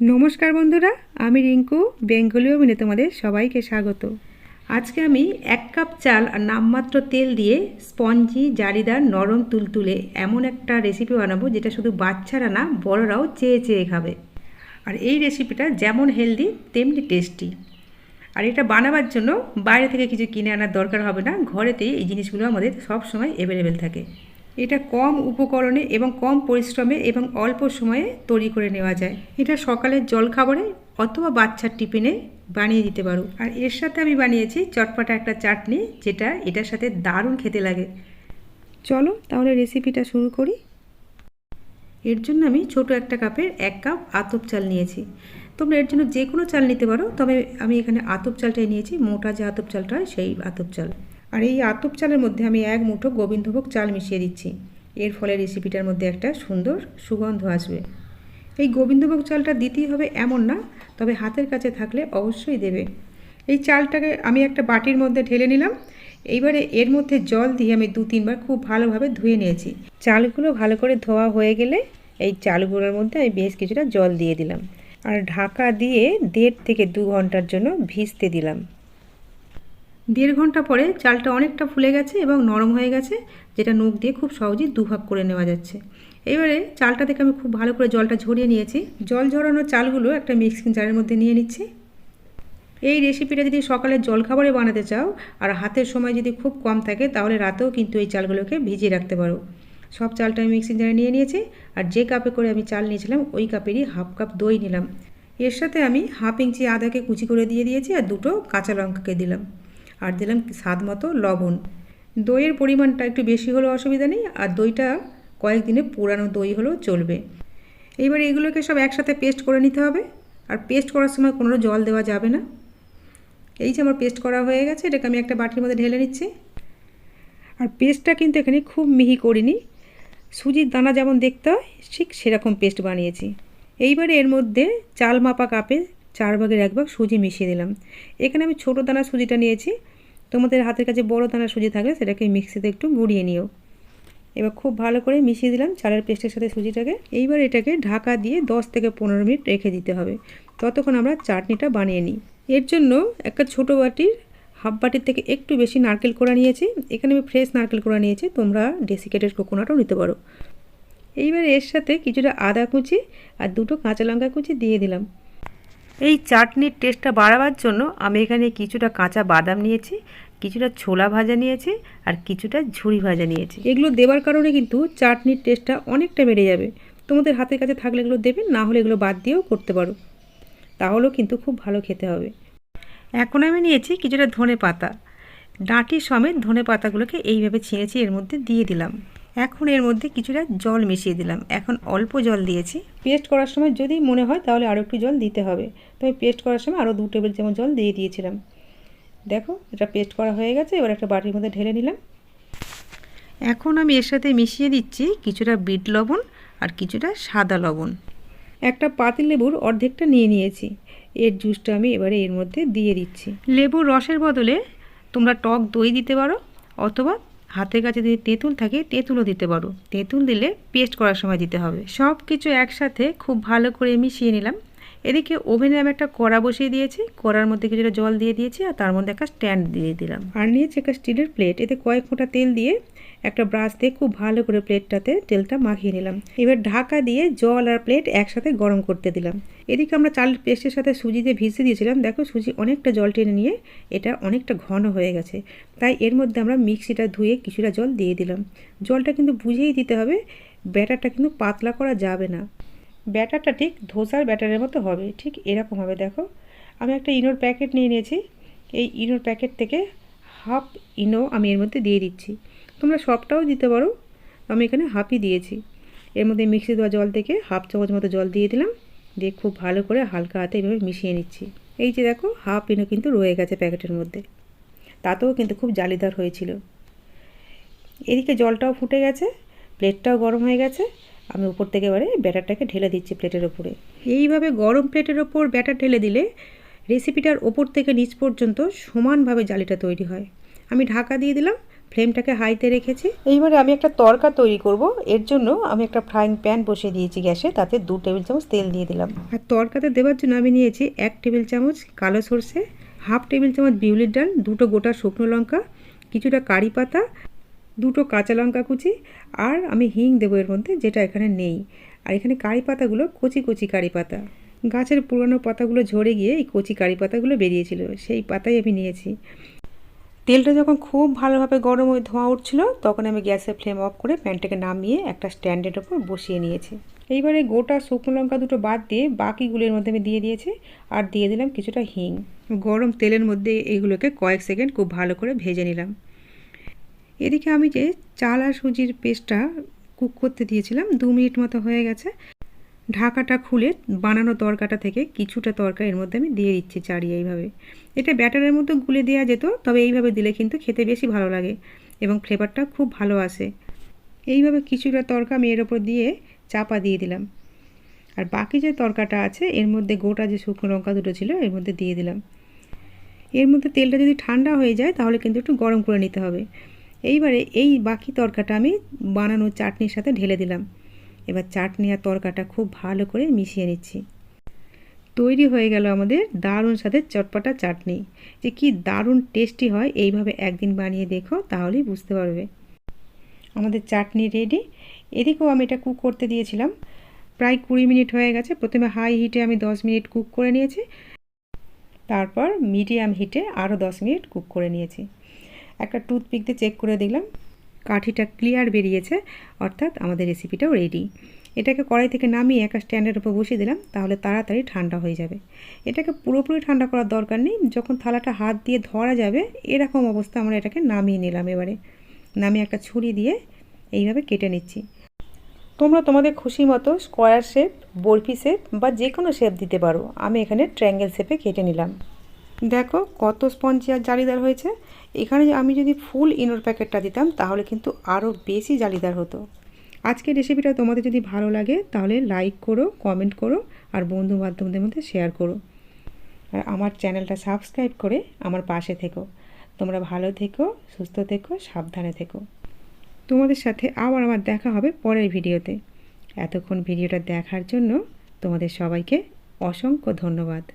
নমস্কার বন্ধুরা, আমি রিঙ্কু, বেঙ্গলীয় মিনে তোমাদের সবাইকে স্বাগত। আজকে আমি এক কাপ চাল আর নামমাত্র তেল দিয়ে স্পঞ্জি, জারিদার, নরম তুলতুলে এমন একটা রেসিপি বানাবো যেটা শুধু বাচ্চারা না, বড়রাও চেয়ে চেয়ে খাবে। আর এই রেসিপিটা যেমন হেলদি তেমনি টেস্টি আর এটা বানাবার জন্য বাইরে থেকে কিছু কিনে আনার দরকার হবে না, ঘরেতেই এই জিনিসগুলো আমাদের সব সময় অ্যাভেলেবেল থাকে। এটা কম উপকরণে এবং কম পরিশ্রমে এবং অল্প সময়ে তৈরি করে নেওয়া যায়। এটা সকালের জলখাবারে অথবা বাচ্চার টিফিনে বানিয়ে দিতে পারো। আর এর সাথে আমি বানিয়েছি চটপাটা একটা চাটনি, যেটা এটার সাথে দারুণ খেতে লাগে। চলো তাহলে রেসিপিটা শুরু করি। এর জন্য আমি ছোট একটা কাপের এক কাপ আতপ চাল নিয়েছি। তোমরা এর জন্য যে কোনো চাল নিতে পারো, তবে আমি এখানে আতপ চালটাই নিয়েছি। মোটা যে আতপ চালটা হয়, সেই আতপ চাল। আর এই আতপ চালের মধ্যে আমি এক মুঠো গোবিন্দভোগ চাল মিশিয়ে দিচ্ছি। এর ফলে রেসিপিটার মধ্যে একটা সুন্দর সুগন্ধ আসবে। এই গোবিন্দভোগ চালটা দিতেই হবে এমন না, তবে হাতের কাছে থাকলে অবশ্যই দেবে। এই চালটাকে আমি একটা বাটির মধ্যে ঢেলে নিলাম। এইবারে এর মধ্যে জল দিয়ে আমি দু তিনবার খুব ভালোভাবে ধুয়ে নিয়েছি। চালগুলো ভালো করে ধোয়া হয়ে গেলে এই চালগুলোর মধ্যে আমি বেশ কিছুটা জল দিয়ে দিলাম। আর ঢাকা দিয়ে দেড় থেকে দু ঘণ্টার জন্য ভিজতে দিলাম। দেড় ঘণ্টা পরে চালটা অনেকটা ফুলে গেছে এবং নরম হয়ে গেছে, যেটা নখ দিয়ে খুব সহজেই দুভাগ করে নেওয়া যাচ্ছে। এবারে চালটা থেকে আমি খুব ভালো করে জলটা ঝরিয়ে নিয়েছি। জল ঝরানো চালগুলো একটা মিক্সিং জারের মধ্যে নিয়ে নিচ্ছি। এই রেসিপিটা যদি সকালে জলখাবারে বানাতে চাও আর হাতের সময় যদি খুব কম থাকে, তাহলে রাতেও কিন্তু এই চালগুলোকে ভিজিয়ে রাখতে পারো। সব চালটা আমি মিক্সিং জারে নিয়ে নিয়েছি আর যে কাপে করে আমি চাল নিয়েছিলাম, ওই কাপেরই হাফ কাপ দই নিলাম। এর সাথে আমি হাফ ইঞ্চি আদাকে কুচি করে দিয়ে দিয়েছি আর দুটো কাঁচা লঙ্কাকে দিলাম। আর দিলাম স্বাদ মতো লবণ। দইয়ের পরিমাণটা একটু বেশি হলেও অসুবিধা নেই, আর দইটা কয়েকদিনে পুরানো দই হলেও চলবে। এইবার এগুলোকে সব একসাথে পেস্ট করে নিতে হবে, আর পেস্ট করার সময় কোনো জল দেওয়া যাবে না। এই যে আমার পেস্ট করা হয়ে গেছে, এটাকে আমি একটা বাটির মধ্যে ঢেলে নিচ্ছি। আর পেস্টটা কিন্তু এখানে খুব মিহি করিনি। সুজির দানা যেমন দেখতে হয়, ঠিক সেরকম পেস্ট বানিয়েছি। এইবারে এর মধ্যে চাল মাপা কাপে চার ভাগের এক ভাগ সুজি মিশিয়ে দিলাম। এখানে আমি ছোটো দানা সুজিটা নিয়েছি তোমাদের হাতের কাছে বড় দানা সুজি থাকলে সেটাকে মিক্সিতে একটু গুঁড়িয়ে নিও। এবার খুব ভালো করে মিশিয়ে দিলাম চালের পেস্টের সাথে সুজিটাকে। এইবার এটাকে ঢাকা দিয়ে দশ থেকে পনেরো মিনিট রেখে দিতে হবে। ততক্ষণ আমরা চাটনিটা বানিয়ে নিই। এর জন্য একটা ছোটো বাটির, হাফ বাটির থেকে একটু বেশি নারকেল কোড়া নিয়েছি। এখানে আমি ফ্রেশ নারকেল কোড়া নিয়েছি, তোমরা ডেসিকেটেড কোকোনাটও নিতে পারো। এইবার এর সাথে কিছুটা আদা কুচি আর দুটো কাঁচা লঙ্কা কুচি দিয়ে দিলাম। এই চাটনির টেস্টটা বাড়াবার জন্য আমি এখানে কিছুটা কাঁচা বাদাম নিয়েছি কিছুটা ছোলা ভাজা নিয়েছি আর কিছুটা ঝুড়ি ভাজা নিয়েছি। এগুলো দেওয়ার কারণে কিন্তু চাটনির টেস্টটা অনেকটা বেড়ে যাবে। তোমাদের হাতের কাছে থাকলে এগুলো দেবে না হলে এগুলো বাদ দিয়েও করতে পারো। তাহলেও কিন্তু খুব ভালো খেতে হবে। এখন আমি নিয়েছি কিছুটা ধনে পাতা ডাঁটি সমেত ধনে পাতাগুলোকে এইভাবে ছিঁড়েছি এর মধ্যে দিয়ে দিলাম। এখন এর মধ্যে কিছুটা জল মিশিয়ে দিলাম। এখন অল্প জল দিয়েছি। পেস্ট করার সময় যদি মনে হয় তাহলে আরও একটু জল দিতে হবে। তো আমি পেস্ট করার সময় আরও দু টেবিল চামচ জল দিয়ে দিয়েছিলাম। দেখো, এটা পেস্ট করা হয়ে গেছে। এবার একটা বাটির মধ্যে ঢেলে নিলাম। এখন আমি এর সাথে মিশিয়ে দিচ্ছি কিছুটা বিট লবণ আর কিছুটা সাদা লবণ। একটা পাতিল লেবুর অর্ধেকটা নিয়ে নিয়েছি। এর জুসটা আমি এবারে এর মধ্যে দিয়ে দিচ্ছি। লেবুর রসের বদলে তোমরা টক দই দিতে পারো অথবা হাতের কাছে যদি তেঁতুল থাকে, তেঁতুলও দিতে পারো। তেঁতুল দিলে পেস্ট করার সময় দিতে হবে। সব কিছু একসাথে খুব ভালো করে মিশিয়ে নিলাম। এদিকে ওভেনে আমি একটা কড়া বসিয়ে দিয়েছি। কড়ার মধ্যে কিছুটা জল দিয়ে দিয়েছি আর তার মধ্যে একটা স্ট্যান্ড দিয়ে দিলাম। আর নিয়েছি একটা স্টিলের প্লেট এতে কয়েক ফোঁটা তেল দিয়ে একটা ব্রাশ দিয়ে খুব ভালো করে প্লেটটাতে তেলটা মাখিয়ে নিলাম। এবার ঢাকা দিয়ে জল আর প্লেট একসাথে গরম করতে দিলাম। এদিকে আমরা চালের পেস্টের সাথে সুজি দিয়ে ভিজতে দিয়েছিলাম। দেখো সুজি অনেকটা জল টেনে নিয়ে এটা অনেকটা ঘন হয়ে গেছে। তাই এর মধ্যে আমরা মিক্সিটা ধুয়ে কিছুটা জল দিয়ে দিলাম। জলটা কিন্তু বুঝেই দিতে হবে, ব্যাটারটা কিন্তু পাতলা করা যাবে না। ব্যাটারটা ঠিক ধোসার ব্যাটারের মতো হবে, ঠিক এরকম হবে, দেখো। আমি একটা ইনোর প্যাকেট নিয়ে নিয়েছি। এই ইনোর প্যাকেট থেকে হাফ ইনো আমি এর মধ্যে দিয়ে দিচ্ছি। তোমরা সবটাও দিতে পারো। আমি এখানে হাফই দিয়েছি। এর মধ্যে মিক্সি দেওয়া জল থেকে হাফ চামচ মতো জল দিয়ে দিলাম। দিয়ে খুব ভালো করে হালকা হাতে এভাবে মিশিয়ে নিচ্ছি। এই যে দেখো, হাফ ইনো কিন্তু রয়ে গেছে প্যাকেটের মধ্যে। তাতেও কিন্তু খুব জালিদার হয়েছিল। এদিকে জলটাও ফুটে গেছে, প্লেটটাও গরম হয়ে গেছে। আমি উপর থেকে এবারে ব্যাটারটাকে ঢেলে দিচ্ছি প্লেটের ওপরে এইভাবে গরম প্লেটের ওপর ব্যাটার ঢেলে দিলে রেসিপিটার ওপর থেকে নিচ পর্যন্ত সমানভাবে জালিটা তৈরি হয়। আমি ঢাকা দিয়ে দিলাম ফ্লেমটাকে হাইতে রেখেছি। এইবারে আমি একটা তরকা তৈরি করব। এর জন্য আমি একটা ফ্রাইং প্যান বসিয়ে দিয়েছি গ্যাসে। তাতে দু টেবিল চামচ তেল দিয়ে দিলাম। আর তরকাতে দেওয়ার জন্য আমি নিয়েছি এক টেবিল চামচ কালো সর্ষে হাফ টেবিল চামচ বিউলির ডাল দুটো গোটা শুকনো লঙ্কা কিছুটা কারি পাতা দুটো কাঁচা লঙ্কা কুচি আর আমি হিং দেবো এর মধ্যে যেটা এখানে নেই। আর এখানে কারি পাতাগুলো কচি কচি কারি পাতা। গাছের পুরনো পাতাগুলো ঝরে গিয়ে এই কচি কারি পাতাগুলো বেরিয়েছিল। সেই পাতাই আমি নিয়েছি। তেলটা যখন খুব ভালোভাবে গরম হয়ে ধোঁয়া উঠছিল, তখন আমি গ্যাসের ফ্লেম অফ করে প্যানটাকে নামিয়ে একটা স্ট্যান্ডের ওপর বসিয়ে নিয়েছি। এইবারে গোটা শুকনো লঙ্কা দুটো বাদ দিয়ে বাকিগুলোর মধ্যে আমি দিয়ে দিয়েছি আর দিয়ে দিলাম কিছুটা হিং। গরম তেলের মধ্যে এইগুলোকে কয়েক সেকেন্ড খুব ভালো করে ভেজে নিলাম। এদিকে আমি যে চাল আর সুজির পেস্টটা কুক করতে দিয়েছিলাম, দু মিনিট মতো হয়ে গেছে। ঢাকাটা খুলে বানানো তরকাটা থেকে কিছুটা তরকা এর মধ্যে আমি দিয়ে দিচ্ছি চাড়িয়ে এইভাবে। এটা ব্যাটারের মধ্যে গুলে দেওয়া যেত, তবে এইভাবে দিলে কিন্তু খেতে বেশি ভালো লাগে এবং ফ্লেভারটা খুব ভালো আসে। এইভাবে কিছুটা তরকা আমি এর ওপর দিয়ে চাপা দিয়ে দিলাম। আর বাকি যে তরকাটা আছে, এর মধ্যে গোটা যে শুকনো লঙ্কা দুটো ছিল, এর মধ্যে দিয়ে দিলাম। এর মধ্যে তেলটা যদি ঠান্ডা হয়ে যায়, তাহলে কিন্তু একটু গরম করে নিতে হবে। এইবারে এই বাকি তরকাটা আমি বানানো চাটনির সাথে ঢেলে দিলাম। এবার চাটনি আর তরকাটা খুব ভালো করে মিশিয়ে নিচ্ছি। তৈরি হয়ে গেল আমাদের দারুণ সাথে চটপটা চাটনি। যে কি দারুণ টেস্টি হয়, এইভাবে একদিন বানিয়ে দেখো, তাহলেই বুঝতে পারবে। আমাদের চাটনি রেডি এদিকেও আমি এটা কুক করতে দিয়েছিলাম। প্রায় কুড়ি মিনিট হয়ে গেছে। প্রথমে হাই হিটে আমি দশ মিনিট কুক করে নিয়েছি। তারপর মিডিয়াম হিটে আরও দশ মিনিট কুক করে নিয়েছি। একটা টুথপিক দিয়ে চেক করে দেখলাম। কাঠিটা ক্লিয়ার বেরিয়েছে, অর্থাৎ আমাদের রেসিপিটাও রেডি এটাকে কড়াই থেকে নামিয়ে একটা স্ট্যান্ডের উপর বসিয়ে দিলাম, তাহলে তাড়াতাড়ি ঠান্ডা হয়ে যাবে। এটাকে পুরোপুরি ঠান্ডা করার দরকার নেই, যখন থালাটা হাত দিয়ে ধরা যাবে, এরকম অবস্থা আমরা এটাকে নামিয়ে নিলাম এবারে। নামিয়ে একটা ছুরি দিয়ে এইভাবে কেটে নিচ্ছি। তোমরা তোমাদের খুশি মতো স্কোয়ার শেপ বরফি শেপ বা যে কোনো শেপ দিতে পারো। আমি এখানে ট্রায়াঙ্গেল শেপে কেটে নিলাম। দেখো কত স্পঞ্জি আর জালিদার হয়েছে। এখানে আমি যদি ফুল ইনোর প্যাকেটটা দিতাম, তাহলে কিন্তু আরও বেশি জালিদার হতো। আজকের রেসিপিটা তোমাদের যদি ভালো লাগে, তাহলে লাইক করো কমেন্ট করো, আর বন্ধু বান্ধবদের মধ্যে শেয়ার করো। আর আমার চ্যানেলটা সাবস্ক্রাইব করে আমার পাশে থেকো। তোমরা ভালো থেকো, সুস্থ থেকো, সাবধানে থেকো। তোমাদের সাথে আবার আমার দেখা হবে পরের ভিডিওতে। এতক্ষণ ভিডিওটা দেখার জন্য তোমাদের সবাইকে অসংখ্য ধন্যবাদ।